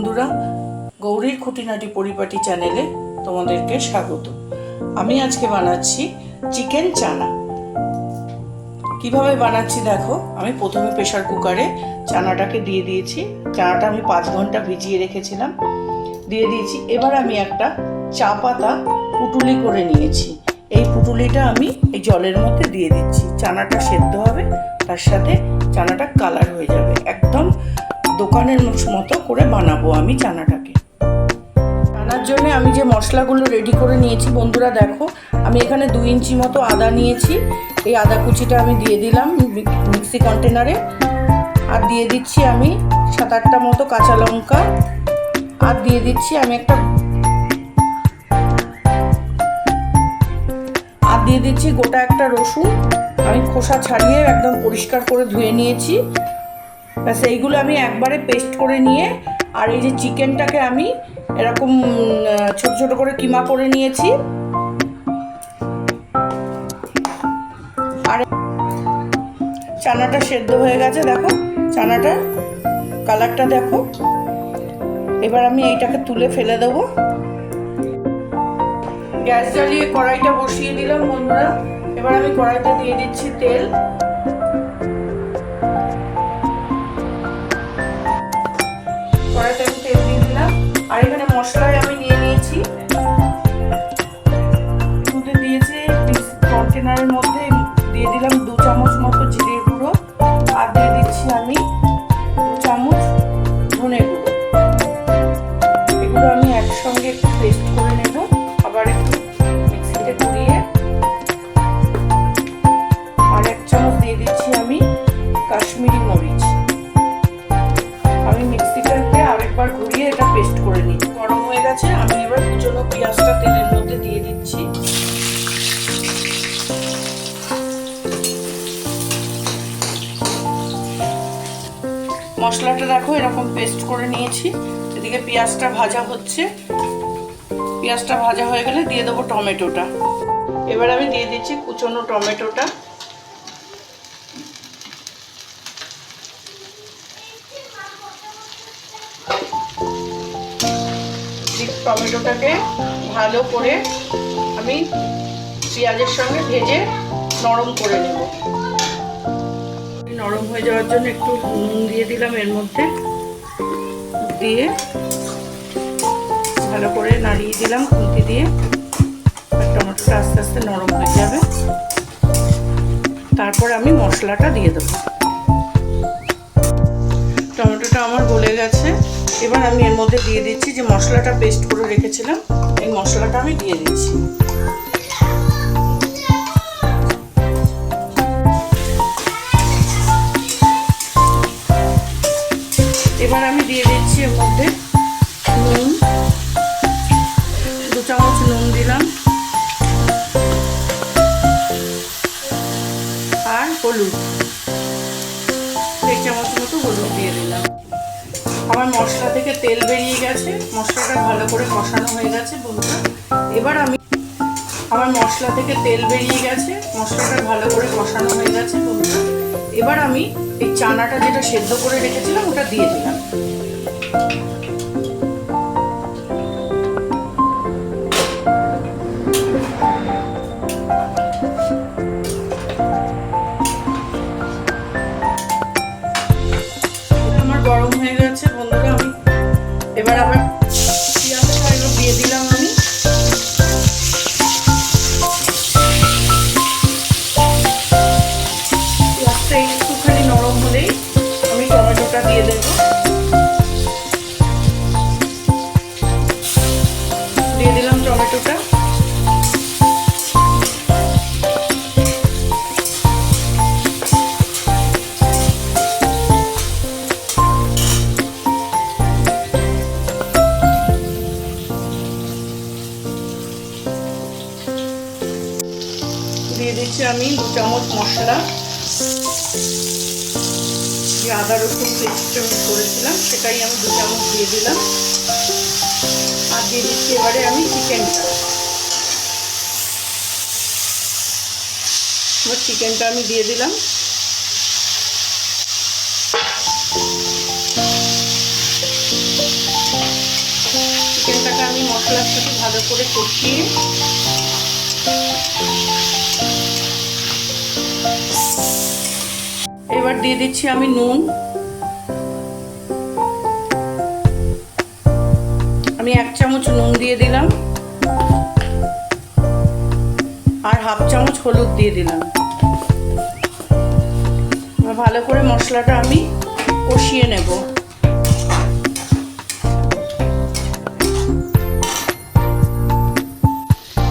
বন্ধুরা, গৌরীর খুঁটিনাটি পরিপাটি চ্যানেলে তোমাদেরকে স্বাগত। আমি আজকে বানাচ্ছি চিকেন চানা। কীভাবে বানাচ্ছি দেখো, আমি প্রথমে প্রেশার কুকারে চানাটাকে দিয়ে দিয়েছি। চানাটা আমি পাঁচ ঘণ্টা ভিজিয়ে রেখেছিলাম। দিয়ে দিয়েছি। এবার আমি একটা চা পাতা পুটুলি করে নিয়েছি। এই পুটুলিটা আমি এই জলের মধ্যে দিয়ে দিচ্ছি। চানাটা সেদ্ধ হবে, তার সাথে চানাটা কালার হয়ে যাবে। একদম দোকানের মতো করে বানাবো আমি চানাটাকে। চানার জন্য আমি যে মশলাগুলো রেডি করে নিয়েছি, বন্ধুরা দেখো, আমি এখানে দুই ইঞ্চি মতো আদা নিয়েছি। এই আদা কুচিটা আমি দিয়ে দিলাম মিক্সি কন্টেনারে আর দিয়ে দিচ্ছি আমি সাত আটটা মতো কাঁচা লঙ্কা। আর দিয়ে দিচ্ছি আমি একটা আর দিয়ে দিচ্ছি গোটা একটা রসুন। আমি খোসা ছাড়িয়ে একদম পরিষ্কার করে ধুয়ে নিয়েছি। ব্যাস, এইগুলো আমি একবারে পেস্ট করে নিয়ে, আর এই যে চিকেনটাকে আমি এরকম ছোট ছোট করে কিমা করে নিয়েছি। আর চানাটা সেদ্ধ হয়ে গেছে, দেখো চানাটা কালারটা দেখো। এবার আমি এইটাকে তুলে ফেলে দেবো। গ্যাস জ্বালিয়ে কড়াইটা বসিয়ে দিলাম, বন্ধুরা। এবার আমি কড়াইতে দিয়ে দিচ্ছি তেল। আর এখানে মশলায় আমি নিয়ে নিয়েছি। মধ্যে দিয়েছি কন্টেনারের মধ্যে। দিয়ে দিলাম দু চামচ মতো জিরে গুঁড়ো। আর দিয়ে দিচ্ছি আমি দু চামচ ধনে গুঁড়ো। এগুলো আমি একসঙ্গে একটু পেস্ট করে নেব। আবার একটু মিক্সিতে ঘুরিয়ে আর এক চামচ দিয়ে দিচ্ছি আমি কাশ্মীরি মরিচ। আমি মিক্সিটাতে গেছে আমি এবার কুচনো পেঁয়াজটা তেলের মধ্যে দিয়ে দিচ্ছি। মশলাটা দেখো, এরকম পেস্ট করে নিয়েছি। এদিকে পেঁয়াজটা ভাজা হচ্ছে। পেঁয়াজটা ভাজা হয়ে গেলে দিয়ে দেবো টমেটোটা। এবার আমি দিয়ে দিচ্ছি কুচনো টমেটোটা। টমেটোটাকে ভালো করে আমি পেঁয়াজের সঙ্গে ভেজে নরম করে নেব। নরম হয়ে যাওয়ার জন্য একটু নুন দিয়ে দিলাম এর মধ্যে। দিয়ে ভালো করে নাড়িয়ে দিলাম খুন্তি দিয়ে। টমেটোটা আস্তে আস্তে নরম হয়ে যাবে। তারপর আমি মশলাটা দিয়ে দেবো। টমেটোটা আমার গলে গেছে। এবার আমি এর মধ্যে দিয়ে দিচ্ছি যে মশলাটা পেস্ট করে রেখেছিলাম, এই মশলাটা আমি দিয়ে দিচ্ছি। এবার আমি দিয়ে দিচ্ছি এর মধ্যে নুন। দু চামচ নুন দিলাম। আর হলুদ। এক চামচ মতো হলুদ দিয়ে দিলাম। আমার মশলা থেকে তেল বেরিয়ে গেছে। মশলাটা ভালো করে কষানো হয়ে গেছে, বন্ধুরা। এবার আমি আমার মশলা থেকে তেল বেরিয়ে গেছে। মশলাটা ভালো করে কষানো হয়ে গেছে, বন্ধুরা। এবার আমি এই চানাটা যেটা সেদ্ধ করে রেখেছিলাম, ওটা দিয়ে দিলাম। দিচ্ছি আমি দু চামচ মশলা। যে আদা রসুন পেস্ট আমি করেছিলাম, সেটাই আমি দু চামচ দিয়ে দিলাম। আর দিয়ে দিচ্ছি এবারে আমি চিকেনটা। চিকেনটা আমি দিয়ে দিলাম। চিকেনটাকে আমি মশলার সাথে ভালো করে কষিয়ে এবার দিয়ে দিচ্ছি আমি নুন। আমি এক চামচ নুন দিয়ে দিলাম। আর হাফ চামচ হলুদ দিয়ে দিলাম। ভালো করে মশলাটা আমি কষিয়ে নেব।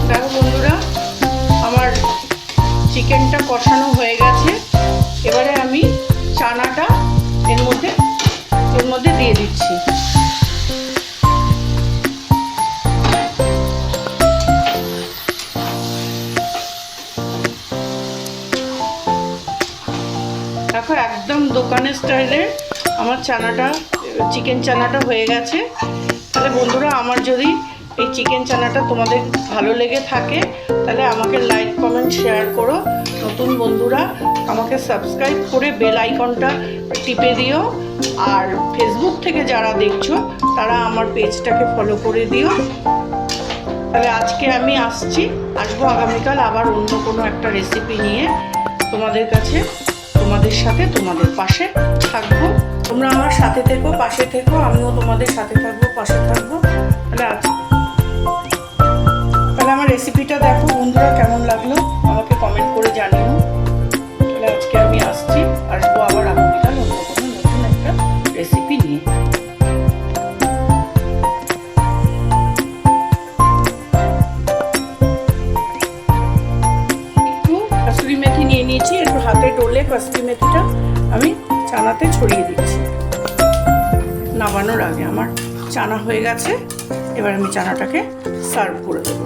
দেখো বন্ধুরা, আমার চিকেনটা কষানো হয়ে গেছে। এবারে মধ্যে, এর মধ্যে দিয়ে দিচ্ছি। দেখো, একদম দোকানের স্টাইলে আমার চানাটা চিকেন চানাটা হয়ে গেছে। তাহলে বন্ধুরা, আমার যদি এই চিকেন চানাটা তোমাদের ভালো লেগে থাকে, তাহলে আমাকে লাইক কমেন্ট শেয়ার করো। নতুন বন্ধুরা, আমাকে সাবস্ক্রাইব করে বেল আইকনটা টিপে দিও। আর ফেসবুক থেকে যারা দেখছ, তারা আমার পেজটাকে ফলো করে দিও। তাহলে আজকে আমি আসছি, আসব আগামীকাল আবার অন্য কোনো একটা রেসিপি নিয়ে। তোমাদের কাছে, তোমাদের সাথে, তোমাদের পাশে থাকব। তোমরা আমার সাথে থেকো, পাশে থেকো, আমিও তোমাদের সাথে থাকব, পাশে থাকব। তাহলে আজ তাহলে আমার রেসিপিটা দেখো, বন্ধুরা, কেমন লাগল? হাতে মেথিটা আমি চানাতে ছড়িয়ে দিচ্ছি। নামানোর আগে আমার চানা হয়ে গেছে, এবার আমি চানাটাকে সার্ভ করে দেবো।